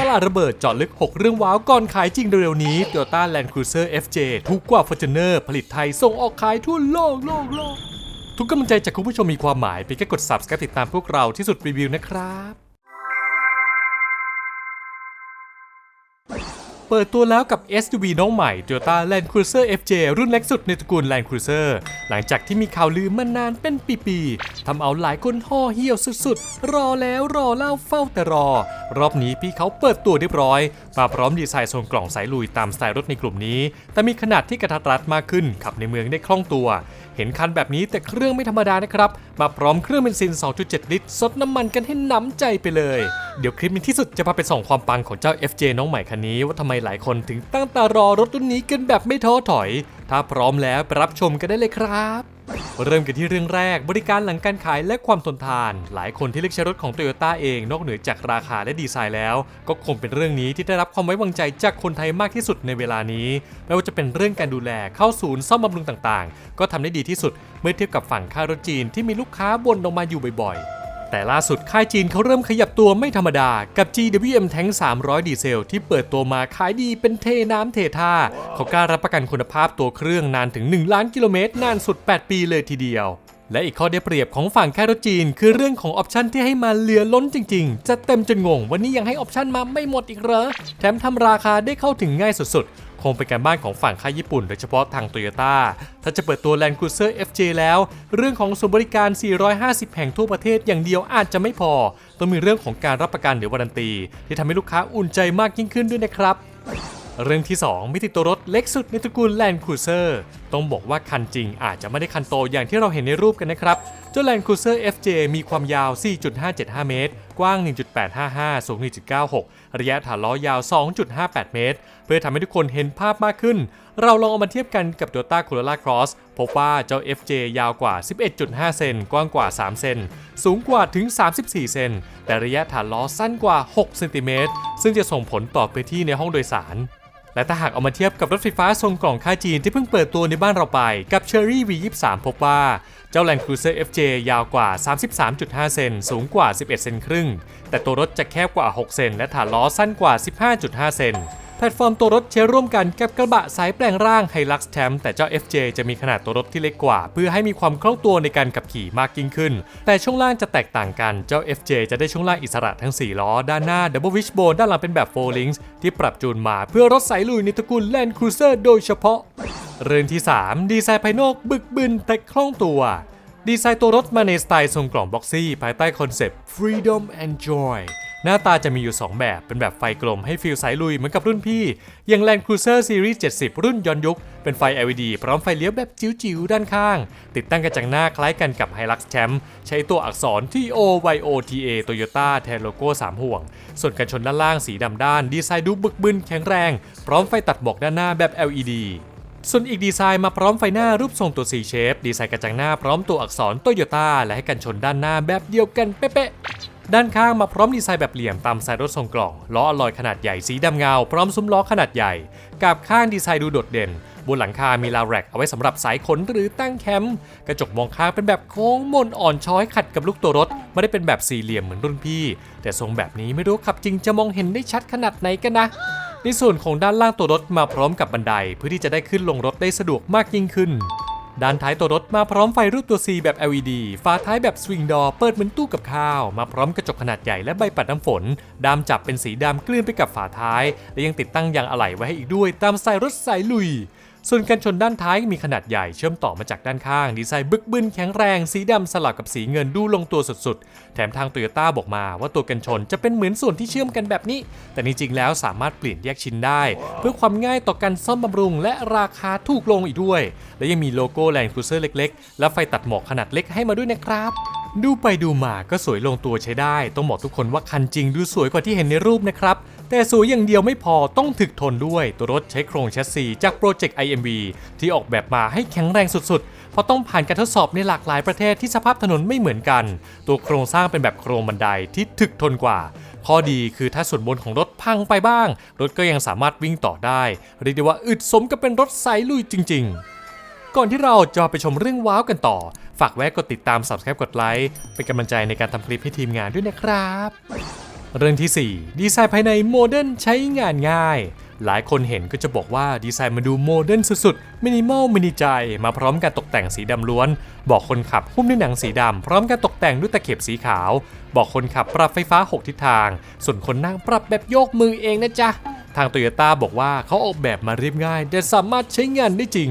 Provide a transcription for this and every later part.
ตลาดระเบิดเจาะลึก 6 เรื่องว้าวก่อนขายจริงเร็วๆนี้ Toyota Land Cruiser FJ ถูกกว่า Fortuner ผลิตไทยส่งออกขายทั่วโลกโลกโลกทุกกำลังใจจากคุณผู้ชมมีความหมายไปแค่กด subscribe ติดตามพวกเราที่สุดรีวิวนะครับ เปิดตัวแล้วกับ SUV น้องใหม่ Toyota Land Cruiser FJ รุ่นเล็กสุดในตระกูล Land Cruiser หลังจากที่มีข่าวลือมานานเป็นปีๆทำเอาหลายคนห่อเหี่ยวสุดๆ รอแล้วรอเล่าเฝ้าแต่รอ รอบนี้พี่เขาเปิดตัวเรียบร้อย มาพร้อมดีไซน์ทรงกล่องสายลุยตามสไตล์รถในกลุ่มนี้ แต่มีขนาดที่กระทัดรัดมากขึ้นขับในเมืองได้คล่องตัว เห็นคันแบบนี้แต่เครื่องไม่ธรรมดานะครับ มาพร้อมเครื่องเบนซิน 2.7 ลิตรซดน้ำมันกันให้น้ำใจไปเลย เดี๋ยวคลิปนี้ที่สุดจะพาไปส่องความปังของเจ้า FJ น้องใหม่คันนี้ ว่าทำไมหลายคนถึงตั้งตารอรถรุ่นนี้กันแบบไม่ท้อถอย ถ้าพร้อมแล้วไปรับชมกันได้เลยครับ เริ่มกันที่เรื่องแรกบริการหลังการขายและความทนทาน หลายคนที่เลือกใช้รถของ Toyota เองนอกเหนือจากราคาและดีไซน์แล้ว ก็คงเป็นเรื่องนี้ที่ได้รับความไว้วางใจจากคนไทยมากที่สุดในเวลานี้ไม่ว่าจะเป็นเรื่องการดูแลเข้าศูนย์ซ่อมบำรุงต่างๆ ก็ทำได้ดีที่สุดเมื่อเทียบกับฝั่งค่ารถจีนที่มีลูกค้าบ่นออกมาอยู่บ่อยๆ แต่ล่าสุดค่ายจีนเขาเริ่มขยับตัวไม่ธรรมดา กับ GWM Tank 300 ดีเซล ที่เปิดตัวมาขายดีเป็นเทน้ำเทท่า เขากล้ารับประกันคุณภาพตัวเครื่องนานถึง 1 ล้านกิโลเมตร นานสุด 8 ปีเลยทีเดียว และอีกข้อได้เปรียบของฝั่งค่ายรถจีน คือเรื่องของออปชันที่ให้มาเหลือล้นจริง ๆ จะเต็มจนงง วันนี้ยังให้ออปชันมาไม่หมดอีกเหรอ แถมทำราคาได้เข้าถึงง่ายสุดๆ คงเป็นการบ้านของฝั่งค่ายญี่ปุ่นโดยเฉพาะทางโตโยต้าถ้าจะเปิดตัว Land Cruiser FJ แล้ว เรื่องของศูนย์บริการ 450 แห่งทั่วประเทศอย่างเดียวอาจจะไม่พอ ต้องมีเรื่องของการรับประกันหรือวารันตี ที่ทำให้ลูกค้าอุ่นใจมากยิ่งขึ้นด้วยนะครับเรื่องที่ 2 มิติตัวรถเล็กสุดในตระกูล Land Cruiser ต้องบอกว่าคันจริงอาจจะไม่ได้คันโตอย่างที่เราเห็นในรูปกันนะครับเจ้า Land Cruiser FJ มีความยาว 4.575 เมตร กว้าง 1.855 สูง 1.96 ระยะฐานล้อยาว 2.58 เมตร เพื่อทำให้ทุกคนเห็นภาพมากขึ้น เราลองเอามาเทียบกันกับ Toyota Corolla Cross พบว่าเจ้า FJ ยาวกว่า 11.5 เซน กว้างกว่า 3 เซน สูงกว่าถึง 34 เซน แต่ระยะฐานล้อสั้นกว่า 6 เซนติเมตร ซึ่งจะส่งผลต่อพื้นที่ในห้องโดยสาร และถ้าหากเอามาเทียบกับรถไฟฟ้าทรงกล่องค่ายจีนที่เพิ่งเปิดตัวในบ้านเราไปกับ Cherry V23 พบว่าเจ้า Land Cruiser FJ ยาวกว่า 33.5 เซน สูงกว่า 11 เซนครึ่ง แต่ตัวรถจะแคบกว่า 6 เซน และฐานล้อสั้นกว่า 15.5 เซน แพลตฟอร์มตัวรถใช้ร่วมกันกับกระบะสายแปลงร่าง Hilux Champ แต่เจ้า FJ จะมีขนาดตัวรถที่เล็กกว่า เพื่อให้มีความคล่องตัวในการขับขี่มากยิ่งขึ้น แต่ช่วงล่างจะแตกต่างกันเจ้า FJ จะได้ช่วงล่างอิสระทั้ง 4 ล้อ ด้านหน้า Double Wishbone ด้านหลังเป็นแบบ4 Links ที่ปรับจูนมาเพื่อรถสายลุยในตระกูล Land Cruiser โดยเฉพาะ เรื่องที่ 3 ดีไซน์ภายนอกบึกบึนแต่คล่องตัวดีไซน์ตัวรถมาในสไตล์ทรงกล่องบ็อกซี่ภายใต้คอนเซปต์ Freedom and Joy หน้าตาจะมีอยู่ 2 แบบ เป็นแบบไฟกลมให้ฟีลสายลุยเหมือนกับรุ่นพี่ อย่าง Land Cruiser Series 70 รุ่นย้อนยุค เป็นไฟ LED พร้อมไฟเลี้ยวแบบจิ๋วๆ ด้านข้าง ติดตั้งกระจังหน้าคล้ายกันกับ Hilux Champ ใช้ตัวอักษร TO YOTA Toyota แทนโลโก้ 3 ห่วง ส่วนกันชนด้านล่างสีดำด้าน ดีไซน์ดูบึกบึนแข็งแรง พร้อมไฟตัดหมอกด้านหน้าแบบ LED ส่วนอีกดีไซน์มาพร้อมไฟหน้ารูปทรงตัว C shape ดีไซน์กระจังหน้าพร้อมตัวอักษรโตโยต้าและให้กันชนด้านหน้าแบบเดียวกันเป๊ะ ด้านข้างมาพร้อมดีไซน์แบบเหลี่ยมตามสไตล์รถทรงกล่อง ล้ออลลอยขนาดใหญ่สีดำเงา พร้อมซุ้มล้อขนาดใหญ่กาบข้างดีไซน์ดูโดดเด่น บนหลังคามีลาวแร็กเอาไว้สำหรับสายขนหรือตั้งแคมป์ กระจกมองข้างเป็นแบบโค้งมนอ่อนช้อยขัดกับลูกตัวรถ ไม่ได้เป็นแบบสี่เหลี่ยมเหมือนรุ่นพี่ แต่ทรงแบบนี้ไม่รู้ขับจริงจะมองเห็นได้ชัดขนาดไหนกันนะในส่วนของด้านล่างตัวรถมาพร้อมกับบันไดเพื่อที่จะได้ขึ้นลงรถได้สะดวกมากยิ่งขึ้น ด้านท้ายตัวรถมาพร้อมไฟรูปตัว C แบบ LED ฝาท้ายแบบสวิงดอร์เปิดเหมือนตู้กับข้าว มาพร้อมกระจกขนาดใหญ่และใบปัดน้ำฝนดามจับเป็นสีดำเกลื่อนไปกับฝาท้าย และยังติดตั้งยางอะไหล่ไว้ให้อีกด้วยตามสไตล์รถสายลุย ส่วนกันชนด้านท้ายมีขนาดใหญ่เชื่อมต่อมาจากด้านข้าง ดีไซน์บึกบึนแข็งแรง สีดำสลับกับสีเงินดูลงตัวสุดๆ แถมทางโตโยต้าบอกมาว่าตัวกันชนจะเป็นเหมือนส่วนที่เชื่อมกันแบบนี้ แต่จริงๆแล้วสามารถเปลี่ยนแยกชิ้นได้ เพื่อความง่ายต่อการซ่อมบำรุง และราคาถูกลงอีกด้วย และยังมีโลโก้แลนด์ครูเซอร์เล็กๆ และไฟตัดหมอกขนาดเล็กให้มาด้วยนะครับดูไปดูมาก็สวยลงตัวใช้ได้ ต้องบอกทุกคนว่าคันจริงดูสวยกว่าที่เห็นในรูปนะครับ แต่สวยอย่างเดียวไม่พอต้องถึกทนด้วยตัวรถใช้โครงแชสซีจากโปรเจกต์ IMV ที่ออกแบบมาให้แข็งแรงสุดๆ เพราะต้องผ่านการทดสอบในหลากหลายประเทศที่สภาพถนนไม่เหมือนกัน ตัวโครงสร้างเป็นแบบโครงบันไดที่ถึกทนกว่า ข้อดีคือถ้าส่วนบนของรถพังไปบ้าง รถก็ยังสามารถวิ่งต่อได้เรียกได้ว่าอึดสมกับเป็นรถสายลุยจริง ๆก่อนที่เราจะไปชมเรื่องว้าวกันต่อ ฝากแวะกดติดตาม subscribe กดไลค์ เป็นกำลังใจในการทำคลิปให้ทีมงานด้วยนะครับ เรื่องทีสี่ 4 ดีไซน์ภายในโมเดิร์นใช้งานง่าย หลายคนเห็นก็จะบอกว่าดีไซน์มาดูโมเดิร์นสุดๆ มินิมอลมินิใจ มาพร้อมการตกแต่งสีดำล้วน บอกคนขับหุ้มด้วยหนังสีดำ พร้อมการตกแต่งด้วยตะเข็บสีขาว บอกคนขับปรับไฟฟ้า 6 ทิศทาง ส่วนคนนั่งปรับแบบโยกมือเองนะจ๊ะ ทางโตโยต้าบอกว่าเขาออกแบบมาเรียบง่าย แต่สามารถใช้งานได้จริง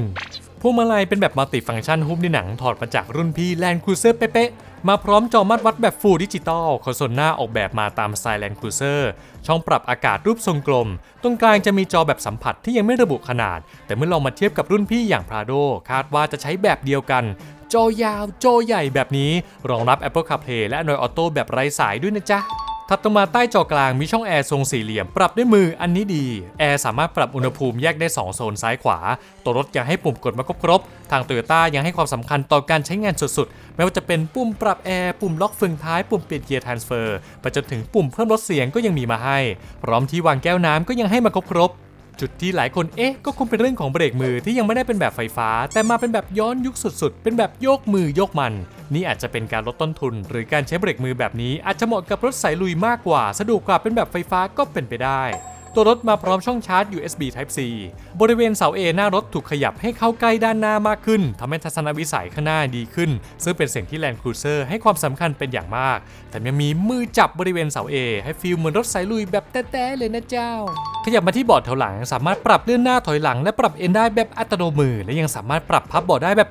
พวงมาลัยเป็นแบบมัลติฟังก์ชันหุ้มด้วยหนังถอดมาจากรุ่นพี่ Land Cruiser เป๊ะๆ มาพร้อมจอมัดวัดแบบฟูลดิจิตอลคอนโซลหน้าออกแบบมาตามสไตล์ Land Cruiser ช่องปรับอากาศรูปทรงกลม ตรงกลางจะมีจอแบบสัมผัสที่ยังไม่ระบุขนาด แต่เมื่อลองมาเทียบกับรุ่นพี่อย่าง Prado คาดว่าจะใช้แบบเดียวกัน จอยาว จอใหญ่แบบนี้ รองรับ Apple CarPlay และ Android Auto แบบไร้สายด้วยนะจ๊ะถัดลงมาใต้จอกลางมีช่องแอร์ทรงสี่เหลี่ยม ปรับด้วยมืออันนี้ดี แอร์สามารถปรับอุณหภูมิแยกได้ 2 โซนซ้ายขวา ตัวรถยังให้ปุ่มกดมาครบ ทางโตโยต้ายังให้ความสำคัญต่อการใช้งานสุดๆ ไม่ว่าจะเป็นปุ่มปรับแอร์ ปุ่มล็อกเฟืองท้าย ปุ่มเปลี่ยนเกียร์ทรานสเฟอร์ไปจนถึงปุ่มเพิ่มลดเสียงก็ยังมีมาให้ พร้อมที่วางแก้วน้ำก็ยังให้มาครบๆจุดที่หลายคนเอ๊ะก็คงเป็นเรื่องของเบรกมือที่ยังไม่ได้เป็นแบบไฟฟ้า แต่มาเป็นแบบย้อนยุคสุดๆ เป็นแบบโยกมือโยกมัน นี่อาจจะเป็นการลดต้นทุน หรือการใช้เบรกมือแบบนี้อาจจะเหมาะกับรถสายลุยมากกว่า สะดวกกว่าเป็นแบบไฟฟ้าก็เป็นไปได้ ตัวรถมาพร้อมช่องชาร์จ USB Type C บริเวณเสา A หน้ารถถูกขยับให้เข้าใกล้ด้านหน้ามากขึ้นทำให้ทัศนวิสัยข้างหน้าดีขึ้น ซึ่งเป็นสิ่งที่ Land Cruiser ให้ความสำคัญเป็นอย่างมากแต่ยังมีมือจับบริเวณเสา A ให้ฟีลเหมือนรถสายลุยแบบแต้ๆเลยนะเจ้า ขยับมาที่เบาะแถวหลัง สามารถปรับเลื่อนหน้าถอยหลัง และปรับเอนได้แบบอัตโนมือ และยังสามารถปรับพับเบาะได้แบบ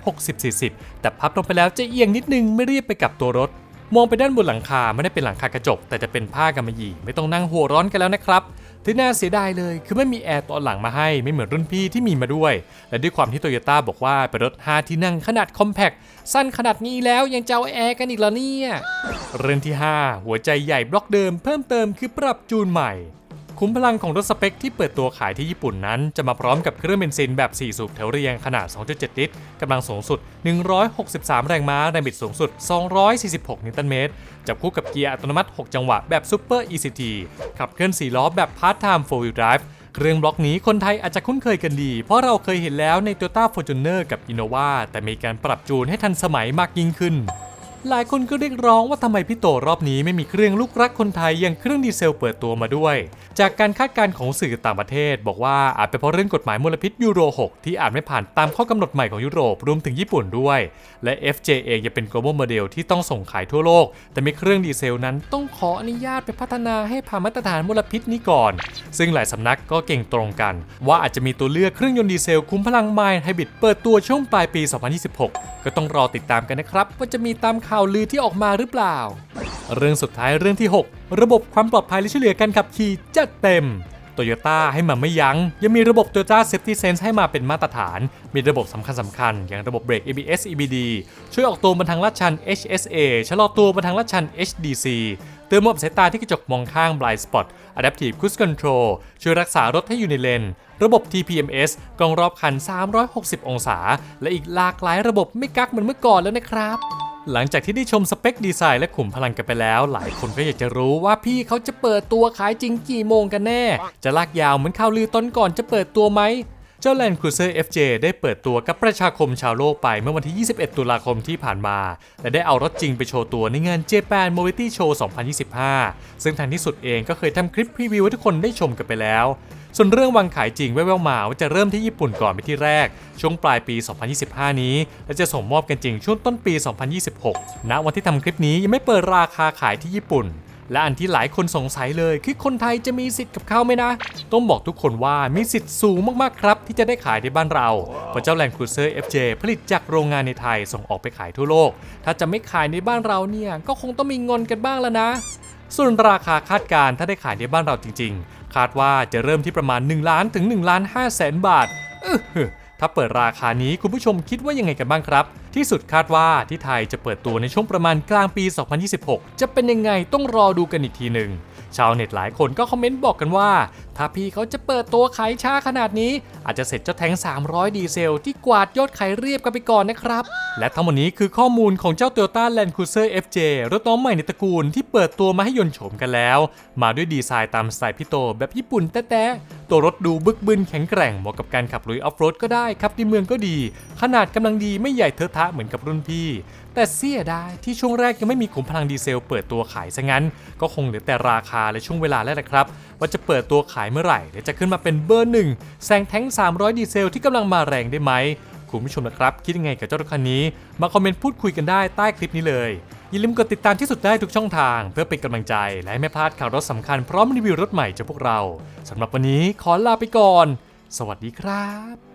60-40 แต่พับลงไปแล้วจะเอียงนิดนึงไม่เรียบไปกับตัวรถมองไปด้านบนหลังคาไม่ได้เป็นหลังคากระจก แต่จะเป็นผ้ากำมะหยี่ไม่ต้องนั่งหัวร้อนกันแล้วนะครับ ที่น่าเสียดายเลยคือไม่มีแอร์ตอนหลังมาให้ไม่เหมือนรุ่นพี่ที่มีมาด้วย และด้วยความที่โตโยต้าบอกว่าเป็นรถ 5 ที่นั่งขนาดคอมแพคสั้นขนาดนี้แล้วยังจะเอาแอร์กันอีกเหรอเนี่ยเรื่องที่ 5 หัวใจใหญ่บล็อกเดิมเพิ่มเติมคือปรับจูนใหม่ คุ้มพลังของรถสเปคที่เปิดตัวขายที่ญี่ปุ่นนั้น จะมาพร้อมกับเครื่องเบนซินแบบ 4 สูบแถวเรียงขนาด 2.7 ลิตร กำลังสูงสุด 163 แรงม้าแรงบิดสูงสุด 246 นิวตันเมตร จับคู่กับเกียร์อัตโนมัติ 6 จังหวะแบบ Super ECT ขับเคลื่อน 4 ล้อแบบ Part Time 4 Wheel Drive เครื่องบล็อกนี้คนไทยอาจจะคุ้นเคยกันดี เพราะเราเคยเห็นแล้วใน Toyota Fortuner กับ Innova แต่มีการปรับจูนให้ทันสมัยมากยิ่งขึ้น หลายคนก็เรียกร้องว่าทำไมพี่โตรอบนี้ไม่มีเครื่องลูกรักคนไทยอย่างเครื่องดีเซลเปิดตัวมาด้วย จากการคาดการณ์ของสื่อต่างประเทศ บอกว่าอาจเป็นเพราะเรื่องกฎหมายมลพิษยูโร 6 ที่อาจไม่ผ่านตามข้อกำหนดใหม่ของยุโรปรวมถึงญี่ปุ่นด้วย และ FJA ยังเป็น global model ที่ต้องส่งขายทั่วโลก แต่มีเครื่องดีเซลนั้นต้องขออนุญาตไปพัฒนาให้ผ่านมาตรฐานมลพิษนี้ก่อน ซึ่งหลายสำนักก็เก่งตรงกัน ว่าอาจจะมีตัวเลือกเครื่องยนต์ดีเซลคุ้มพลังไมล์ไฮบริดเปิดตัวช่วงปลายปี 2026 ก็ต้องรอติดตามกันนะครับว่าจะมีตามข่าวลือที่ออกมาหรือเปล่า เรื่องสุดท้ายเรื่องที่ 6 ระบบความปลอดภัยและช่วยเหลือการขับขี่จัดเต็มโตโยต้าให้มาไม่ยัง้ง ยังมีระบบ Toyota Safety Sense ให้มาเป็นมาตรฐาน มีระบบสำคัญสำคัญ อย่างระบบเบรก ABS EBD ช่วยออกตัวบนทางลาดชัน HSA ชะลอตัวบนทางลาดชัน HDC เตือนระบบสายตาที่กระจกมองข้าง Blind Spot Adaptive Cruise Control ช่วยรักษารถให้อยู่ในเลน ระบบ TPMS กล้องรอบคัน 360 องศา และอีกหลากหลายระบบไม่กักเหมือนเมื่อก่อนแล้วนะครับ หลังจากที่ได้ชมสเปคดีไซน์และขุมพลังกันไปแล้ว หลายคนก็อยากจะรู้ว่าพี่เขาจะเปิดตัวขายจริงกี่โมงกันแน่ จะลากยาวเหมือนข่าวลือตอนก่อนจะเปิดตัวไหมเจ้า Land Cruiser FJ ได้เปิดตัวกับประชาคมชาวโลกไปเมื่อวันที่ 21 ตุลาคมที่ผ่านมา และได้เอารถจริงไปโชว์ตัวในงาน Japan Mobility Show 2025 ซึ่งทางที่สุดเองก็เคยทำคลิปพรีวิวให้ทุกคนได้ชมกันไปแล้ว ส่วนเรื่องวางขายจริงแว่วๆมาว่าจะเริ่มที่ญี่ปุ่นก่อนไปนที่แรก ช่วงปลายปี 2025 นี้ และจะส่งมอบกันจริงช่วงต้นปี 2026 ณ วันที่ทำคลิปนี้ยังไม่เปิดราคาขายที่ญี่ปุ่นและอันที่หลายคนสงสัยเลยคือคนไทยจะมีสิทธิ์กับเขาไหมนะ ต้องบอกทุกคนว่ามีสิทธิ์สูงมาก ๆ ครับ ที่จะได้ขายในบ้านเราเพราะเจ้า Land Cruiser FJ ผลิตจากโรงงานในไทยส่งออกไปขายทั่วโลก ถ้าจะไม่ขายในบ้านเราเนี่ย ก็คงต้องมีงอนกันบ้างแล้วนะ ส่วนราคาคาดการณ์ถ้าได้ขายในบ้านเราจริง ๆ คาดว่าจะเริ่มที่ประมาณ 1 ล้านถึง1ล้าน5แสนบาทอื้ออถ้าเปิดราคานี้คุณผู้ชมคิดว่ายังไงกันบ้างครับ ที่สุดคาดว่าที่ไทยจะเปิดตัวในช่วงประมาณกลางปี 2026 จะเป็นยังไงต้องรอดูกันอีกทีหนึ่ง ชาวเน็ตหลายคนก็คอมเมนต์บอกกันว่า ถ้าพี่เขาจะเปิดตัวขายช้าขนาดนี้ อาจจะเสร็จเจ้าแทง 300 ดีเซล ที่กวาดยอดขายเรียบกันไปก่อนนะครับ และทั้งหมดนี้คือข้อมูลของเจ้า Toyota Land Cruiser FJ รถน้องใหม่ในตระกูลที่เปิดตัวมาให้ยนต์โฉมกันแล้ว มาด้วยดีไซน์ตามสไตล์พี่โตแบบญี่ปุ่นแต้ๆ ตัวรถดูบึกบึนแข็งแกร่งเหมาะกับการขับลุยออฟโรดก็ได้ครับในเมืองก็ดี ขนาดกำลังดีไม่ใหญ่เทอะทะเหมือนกับรุ่นพี่ แต่เสียดายที่ช่วงแรกยังไม่มีขุมพลังดีเซลเปิดตัวขายซะงั้น ก็คงเหลือแต่ราคาและช่วงเวลาแล้วนะครับ ว่าจะเปิดตัวขายเมื่อไหร่และจะขึ้นมาเป็นเบอร์หนึ่งแซงแท้ง 300 ดีเซลที่กำลังมาแรงได้ไหมคุณผู้ชมนะครับ คิดยังไงกับเจ้ารถคันนี้ มาคอมเมนต์พูดคุยกันได้ใต้คลิปนี้เลย อย่าลืมกดติดตามที่สุดได้ทุกช่องทาง เพื่อเป็นกำลังใจ และให้ไม่พลาดข่าวรถสำคัญพร้อมรีวิวรถใหม่จากพวกเราสำหรับวันนี้ขอลาไปก่อน สวัสดีครับ